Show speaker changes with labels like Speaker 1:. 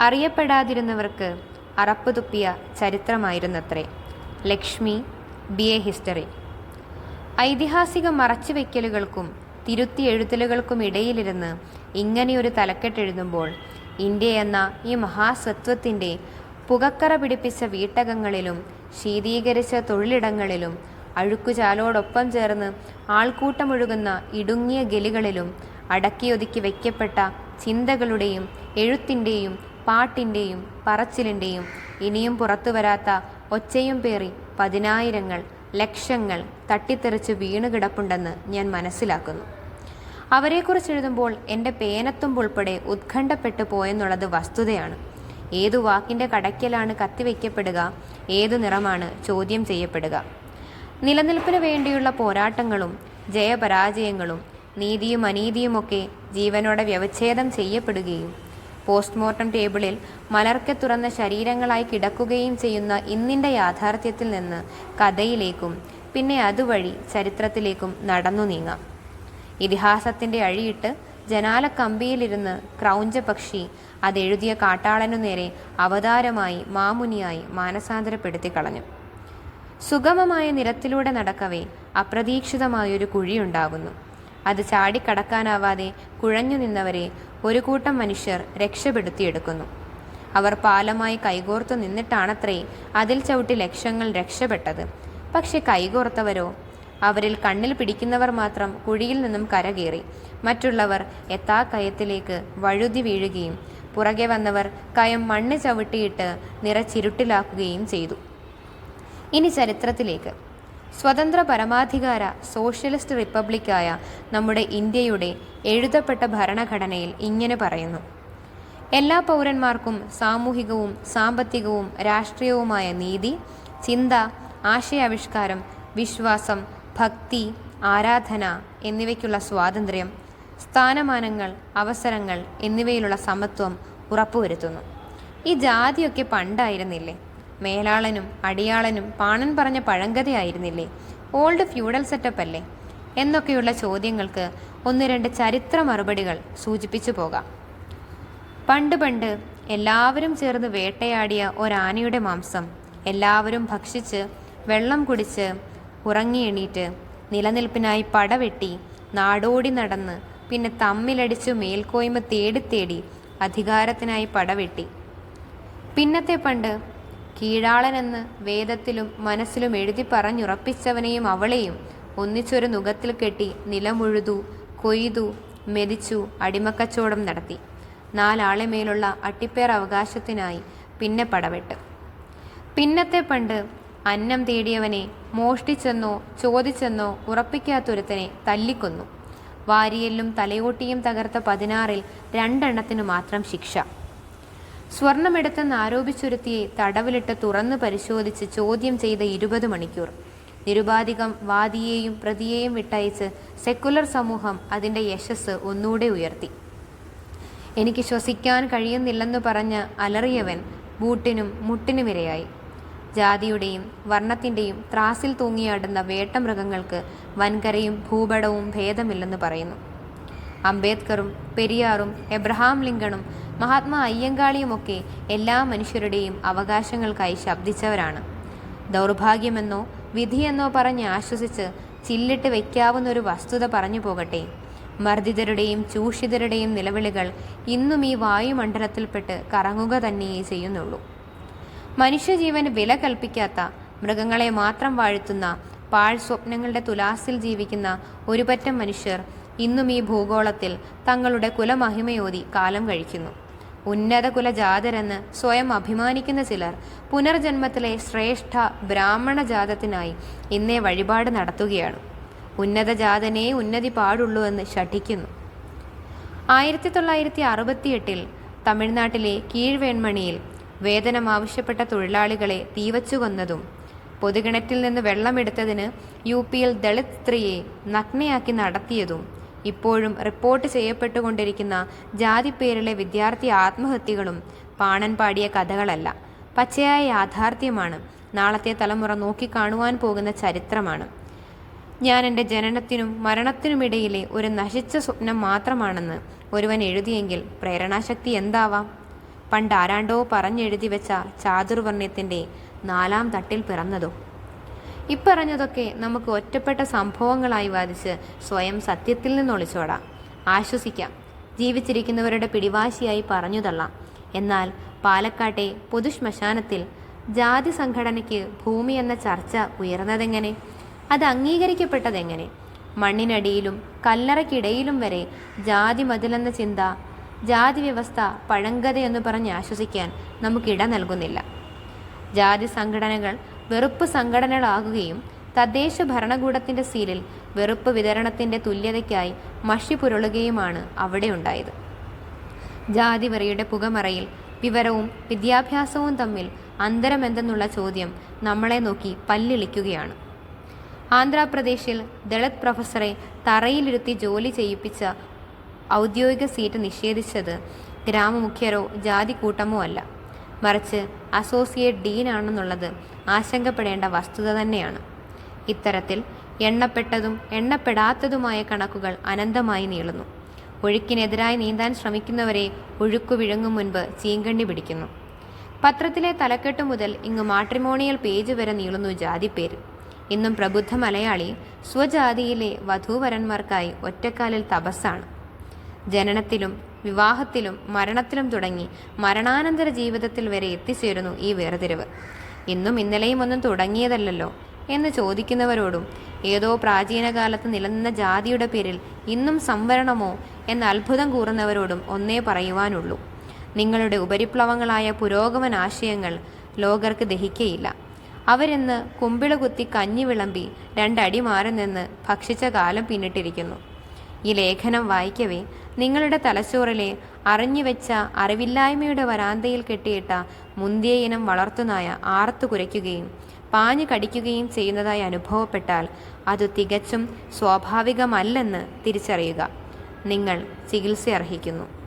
Speaker 1: അറിയപ്പെടാതിരുന്നവർക്ക് അറപ്പ് തുപ്പിയ ചരിത്രമായിരുന്നത്രേ. ലക്ഷ്മി ബി എ ഹിസ്റ്ററി ഐതിഹാസിക മറച്ചുവെക്കലുകൾക്കും തിരുത്തി എഴുത്തലുകൾക്കും ഇടയിലിരുന്ന് ഇങ്ങനെയൊരു തലക്കെട്ടെഴുതുമ്പോൾ ഇന്ത്യ എന്ന ഈ മഹാസത്വത്തിന്റെ പുകക്കറ പിടിപ്പിച്ച വീട്ടകങ്ങളിലും ശീതീകരിച്ച തൊഴിലിടങ്ങളിലും അഴുക്കുചാലോടൊപ്പം ചേർന്ന് ആൾക്കൂട്ടമൊഴുകുന്ന ഇടുങ്ങിയ ഗലികളിലും അടക്കിയൊതുക്കി വയ്ക്കപ്പെട്ട ചിന്തകളുടെയും എഴുത്തിന്റെയും പാട്ടിന്റെയും പറച്ചിലിന്റെയും ഇനിയും പുറത്തു വരാത്ത ഒച്ചയും പേറി പതിനായിരങ്ങൾ ലക്ഷങ്ങൾ തട്ടിത്തെറിച്ച് വീണുകിടപ്പുണ്ടെന്ന് ഞാൻ മനസ്സിലാക്കുന്നു. അവരെക്കുറിച്ച് എഴുതുമ്പോൾ എന്റെ പേനത്തുമ്പുൾപ്പെടെ ഉത്കണ്ഠപ്പെട്ടു പോയെന്നുള്ളത് വസ്തുതയാണ്. ഏതു വാക്കിന്റെ കടയ്ക്കലാണ് കത്തിവെക്കപ്പെടുക ഏതു നിറമാണ് ചോദ്യം ചെയ്യപ്പെടുക. നിലനിൽപ്പിന് വേണ്ടിയുള്ള പോരാട്ടങ്ങളും ജയപരാജയങ്ങളും നീതിയും അനീതിയുമൊക്കെ ജീവനോടെ വ്യവച്ഛേദം ചെയ്യപ്പെടുകയും പോസ്റ്റ്മോർട്ടം ടേബിളിൽ മലർക്കെ തുറന്ന ശരീരങ്ങളായി കിടക്കുകയും ചെയ്യുന്ന ഇന്നിന്റെ യാഥാർത്ഥ്യത്തിൽ നിന്ന് കഥയിലേക്കും പിന്നെ അതുവഴി ചരിത്രത്തിലേക്കും നടന്നു നീങ്ങാം. ഇതിഹാസത്തിന്റെ അഴിയിട്ട് ജനാലക്കമ്പിയിലിരുന്ന് ക്രൗഞ്ചപക്ഷി അതെഴുതിയ കാട്ടാളനു നേരെ അവതാരമായി മാമുനിയായി മാനസാന്തരപ്പെടുത്തി കളഞ്ഞു. സുഗമമായ നിരത്തിലൂടെ നടക്കവേ അപ്രതീക്ഷിതമായൊരു കുഴിയുണ്ടാകുന്നു. അത് ചാടിക്കടക്കാനാവാതെ കുഴഞ്ഞു നിന്നവരെ ഒരു കൂട്ടം മനുഷ്യർ രക്ഷപ്പെടുത്തിയെടുക്കുന്നു. അവർ പാലമായി കൈകോർത്തു നിന്നിട്ടാണത്രേ അതിൽ ചവിട്ടി ലക്ഷങ്ങൾ രക്ഷപ്പെട്ടത്. പക്ഷെ കൈകോർത്തവരോ? അവരിൽ കണ്ണിൽ പിടിക്കുന്നവർ മാത്രം കുഴിയിൽ നിന്നും കരകയറി. മറ്റുള്ളവർ എത്താ കയത്തിലേക്ക് വഴുതി വീഴുകയും പുറകെ വന്നവർ കയം മണ്ണ് ചവിട്ടിയിട്ട് നിറച്ചിരുട്ടിലാക്കുകയും ചെയ്തു. ഇനി ചരിത്രത്തിലേക്ക്. സ്വതന്ത്ര പരമാധികാര സോഷ്യലിസ്റ്റ് റിപ്പബ്ലിക്കായ നമ്മുടെ ഇന്ത്യയുടെ എഴുതപ്പെട്ട ഭരണഘടനയിൽ ഇങ്ങനെ പറയുന്നു. എല്ലാ പൗരന്മാർക്കും സാമൂഹികവും സാമ്പത്തികവും രാഷ്ട്രീയവുമായ നീതി ചിന്ത ആശയാവിഷ്കാരം വിശ്വാസം ഭക്തി ആരാധന എന്നിവയ്ക്കുള്ള സ്വാതന്ത്ര്യം സ്ഥാനമാനങ്ങൾ അവസരങ്ങൾ എന്നിവയിലുള്ള സമത്വം ഉറപ്പുവരുത്തുന്നു. ഈ ജാതിയൊക്കെ പണ്ടായിരുന്നില്ലേ? മേലാളനും അടിയാളനും പാണൻ പറഞ്ഞ പഴങ്കഥയായിരുന്നില്ലേ? ഓൾഡ് ഫ്യൂഡൽ സെറ്റപ്പ് അല്ലേ? എന്നൊക്കെയുള്ള ചോദ്യങ്ങൾക്ക് ഒന്ന് രണ്ട് ചരിത്ര മറുപടികൾ സൂചിപ്പിച്ചു പോകാം. പണ്ട് പണ്ട് എല്ലാവരും ചേർന്ന് വേട്ടയാടിയ ഒരാനയുടെ മാംസം എല്ലാവരും ഭക്ഷിച്ച് വെള്ളം കുടിച്ച് ഉറങ്ങി എണീറ്റ് നിലനിൽപ്പിനായി പടവെട്ടി നാടോടി നടന്ന് പിന്നെ തമ്മിലടിച്ചു മേൽക്കോയ്മ തേടി തേടി അധികാരത്തിനായി പടവെട്ടി. പിന്നത്തെ പണ്ട് കീഴാളനെന്ന് വേദത്തിലും മനസ്സിലും എഴുതി പറഞ്ഞുറപ്പിച്ചവനെയും അവളെയും ഒന്നിച്ചൊരു നുഖത്തിൽ കെട്ടി നിലമുഴുതു കൊയ്തു മെതിച്ചു അടിമക്കച്ചോടം നടത്തി. നാലാളെ മേലുള്ള അട്ടിപ്പേർ അവകാശത്തിനായി പിന്നെ പടവെട്ട് പിന്നത്തെ പണ്ട് അന്നം തേടിയവനെ മോഷ്ടിച്ചെന്നോ ചോദിച്ചെന്നോ ഉറപ്പിക്കാത്തൊരുത്തനെ തല്ലിക്കൊന്നു. വാരിയെല്ലും തലയോട്ടിയും തകർത്ത പതിനാറിൽ രണ്ടെണ്ണത്തിനു മാത്രം ശിക്ഷ. സ്വർണമെടുത്തെന്ന് ആരോപിച്ചൊരുത്തിയെ തടവിലിട്ട് തുറന്നു പരിശോധിച്ച് ചോദ്യം ചെയ്ത ഇരുപത് മണിക്കൂർ. നിരുപാധികം വാദിയെയും പ്രതിയെയും വിട്ടയച്ച് സെക്കുലർ സമൂഹം അതിന്റെ യശസ് ഒന്നുകൂടെ ഉയർത്തി. എനിക്ക് ശ്വസിക്കാൻ കഴിയുന്നില്ലെന്ന് പറഞ്ഞ് അലറിയവൻ ബൂട്ടിനും മുട്ടിനുമിരയായി. ജാതിയുടെയും വർണത്തിന്റെയും ത്രാസിൽ തൂങ്ങിയാടുന്ന വേട്ടമൃഗങ്ങൾക്ക് വൻകരയും ഭൂപടവും ഭേദമില്ലെന്ന് പറയുന്നു. അംബേദ്കറും പെരിയാറും എബ്രഹാം ലിങ്കണും മഹാത്മാ അയ്യങ്കാളിയുമൊക്കെ എല്ലാ മനുഷ്യരുടെയും അവകാശങ്ങൾക്കായി ശബ്ദിച്ചവരാണ്. ദൗർഭാഗ്യമെന്നോ വിധിയെന്നോ പറഞ്ഞ് ആശ്വസിച്ച് ചില്ലിട്ട് വയ്ക്കാവുന്ന ഒരു വസ്തുത പറഞ്ഞു പോകട്ടെ. മർദ്ദിതരുടെയും ചൂഷിതരുടെയും നിലവിളികൾ ഇന്നും ഈ വായുമണ്ഡലത്തിൽപ്പെട്ട് കറങ്ങുക തന്നെയേ ചെയ്യുന്നുള്ളൂ. മനുഷ്യജീവൻ വില കൽപ്പിക്കാത്ത മൃഗങ്ങളെ മാത്രം വാഴ്ത്തുന്ന പാഴ് സ്വപ്നങ്ങളുടെ തുലാസിൽ ജീവിക്കുന്ന ഒരുപറ്റം മനുഷ്യർ ഇന്നും ഈ ഭൂഗോളത്തിൽ തങ്ങളുടെ കുലമഹിമയോതി കാലം കഴിക്കുന്നു. ഉന്നത കുലജാതരെന്ന് സ്വയം അഭിമാനിക്കുന്ന ചിലർ പുനർജന്മത്തിലെ ശ്രേഷ്ഠ ബ്രാഹ്മണ ജാതത്തിനായി ഇന്നേ വഴിപാട് നടത്തുകയാണ്. ഉന്നത ജാതനേ ഉന്നതി പാടുള്ളൂ എന്ന് ശഠിക്കുന്നു. ആയിരത്തി തൊള്ളായിരത്തി അറുപത്തിയെട്ടിൽ തമിഴ്നാട്ടിലെ കീഴ്വേൺമണിയിൽ വേതനം ആവശ്യപ്പെട്ട തൊഴിലാളികളെ തീവച്ചു കൊന്നതും പൊതുകിണറ്റിൽ നിന്ന് വെള്ളമെടുത്തതിന് യു പിയിൽ ദളിത് സ്ത്രീയെ നഗ്നയാക്കി നടത്തിയതും ഇപ്പോഴും റിപ്പോർട്ട് ചെയ്യപ്പെട്ടുകൊണ്ടിരിക്കുന്ന ജാതിപ്പേരിലെ വിദ്യാർത്ഥി ആത്മഹത്യകളും പാണൻ പാടിയ കഥകളല്ല. പച്ചയായ യാഥാർത്ഥ്യമാണ്. നാളത്തെ തലമുറ നോക്കിക്കാണുവാൻ പോകുന്ന ചരിത്രമാണ്. ഞാൻ എന്റെ ജനനത്തിനും മരണത്തിനുമിടയിലെ ഒരു നശിച്ച സ്വപ്നം മാത്രമാണെന്ന് ഒരുവൻ എഴുതിയെങ്കിൽ പ്രേരണാശക്തി എന്താവാം? പണ്ട് ആരാണ്ടോ പറഞ്ഞെഴുതി വെച്ച ചാതുർവർണയത്തിന്റെ നാലാം തട്ടിൽ പിറന്നതോ? ഇപ്പറഞ്ഞതൊക്കെ നമുക്ക് ഒറ്റപ്പെട്ട സംഭവങ്ങളായി വാദിച്ച് സ്വയം സത്യത്തിൽ നിന്ന് ഒളിച്ചോടാം. ആശ്വസിക്കാം. ജീവിച്ചിരിക്കുന്നവരുടെ പിടിവാശിയായി പറഞ്ഞു തള്ളാം എന്നാൽ പാലക്കാട്ടെ പൊതുശ്മശാനത്തിൽ ജാതി സംഘടനയ്ക്ക് ഭൂമി എന്ന ചർച്ച ഉയർന്നതെങ്ങനെ? അത് അംഗീകരിക്കപ്പെട്ടതെങ്ങനെ? മണ്ണിനടിയിലും കല്ലറയ്ക്കിടയിലും വരെ ജാതി മതിലെന്ന ചിന്ത ജാതി വ്യവസ്ഥ പഴങ്കഥയെന്ന് പറഞ്ഞ് ആശ്വസിക്കാൻ നമുക്കിട നൽകുന്നില്ല. ജാതി സംഘടനകൾ വെറുപ്പ് സംഘടനകളാകുകയും തദ്ദേശ ഭരണകൂടത്തിന്റെ സീലിൽ വെറുപ്പ് വിതരണത്തിന്റെ തുല്യതയ്ക്കായി മഷി പുരളുകയുമാണ് അവിടെ ഉണ്ടായത്. ജാതിവെറിയുടെ പുകമറയിൽ വിവരവും വിദ്യാഭ്യാസവും തമ്മിൽ അന്തരമെന്തെന്നുള്ള ചോദ്യം നമ്മളെ നോക്കി പല്ലിളിക്കുകയാണ്. ആന്ധ്രാപ്രദേശിൽ ദളിത് പ്രൊഫസറെ തറയിലിരുത്തി ജോലി ചെയ്യിപ്പിച്ച ഔദ്യോഗിക സീറ്റ് നിഷേധിച്ചത് ഗ്രാമമുഖ്യരോ ജാതി കൂട്ടമോ അല്ല. മറിച്ച് അസോസിയേറ്റ് ഡീനാണെന്നുള്ളത് ആശങ്കപ്പെടേണ്ട വസ്തുത തന്നെയാണ്. ഇത്തരത്തിൽ എണ്ണപ്പെട്ടതും എണ്ണപ്പെടാത്തതുമായ കണക്കുകൾ അനന്തമായി നീളുന്നു. ഒഴുക്കിനെതിരായി നീന്താൻ ശ്രമിക്കുന്നവരെ ഒഴുക്കു വിഴുങ്ങും മുൻപ് ചീങ്കണ്ണി പിടിക്കുന്നു. പത്രത്തിലെ തലക്കെട്ട് മുതൽ ഇങ്ങ് മാട്രിമോണിയൽ പേജ് വരെ നീളുന്നു ജാതിപ്പേര്. ഇന്നും പ്രബുദ്ധ മലയാളി സ്വജാതിയിലെ വധൂവരന്മാർക്കായി ഒറ്റക്കാലിൽ തപസ്സാണ്. ജനനത്തിലും വിവാഹത്തിലും മരണത്തിലും തുടങ്ങി മരണാനന്തര ജീവിതത്തിൽ വരെ എത്തിച്ചേരുന്നു ഈ വേർതിരിവ്. ഇന്നും ഇന്നലെയും ഒന്നും തുടങ്ങിയതല്ലല്ലോ എന്ന് ചോദിക്കുന്നവരോടും ഏതോ പ്രാചീന കാലത്ത് നിലനിന്ന ജാതിയുടെ പേരിൽ ഇന്നും സംവരണമോ എന്ന് അത്ഭുതം കൂറുന്നവരോടും ഒന്നേ പറയുവാനുള്ളൂ. നിങ്ങളുടെ ഉപരിപ്ലവങ്ങളായ പുരോഗമന ആശയങ്ങൾ ലോകർക്ക് ദഹിക്കയില്ല. അവരെന്ന് കുമ്പിള കുത്തി കഞ്ഞി വിളമ്പി രണ്ടടി മാറി നിന്ന് ഭക്ഷിച്ച കാലം പിന്നിട്ടിരിക്കുന്നു. ഈ ലേഖനം വായിക്കവേ നിങ്ങളുടെ തലച്ചോറിലെ അറിഞ്ഞുവെച്ച അറിവില്ലായ്മയുടെ വരാന്തയിൽ കെട്ടിയിട്ട മുന്തിയ ഇനം വളർത്തുനായ ആർത്തു കുരയ്ക്കുകയും പാഞ്ഞു കടിക്കുകയും ചെയ്യുന്നതായി അനുഭവപ്പെട്ടാൽ അത് തികച്ചും സ്വാഭാവികമല്ലെന്ന് തിരിച്ചറിയുക. നിങ്ങൾ ചികിത്സ അർഹിക്കുന്നു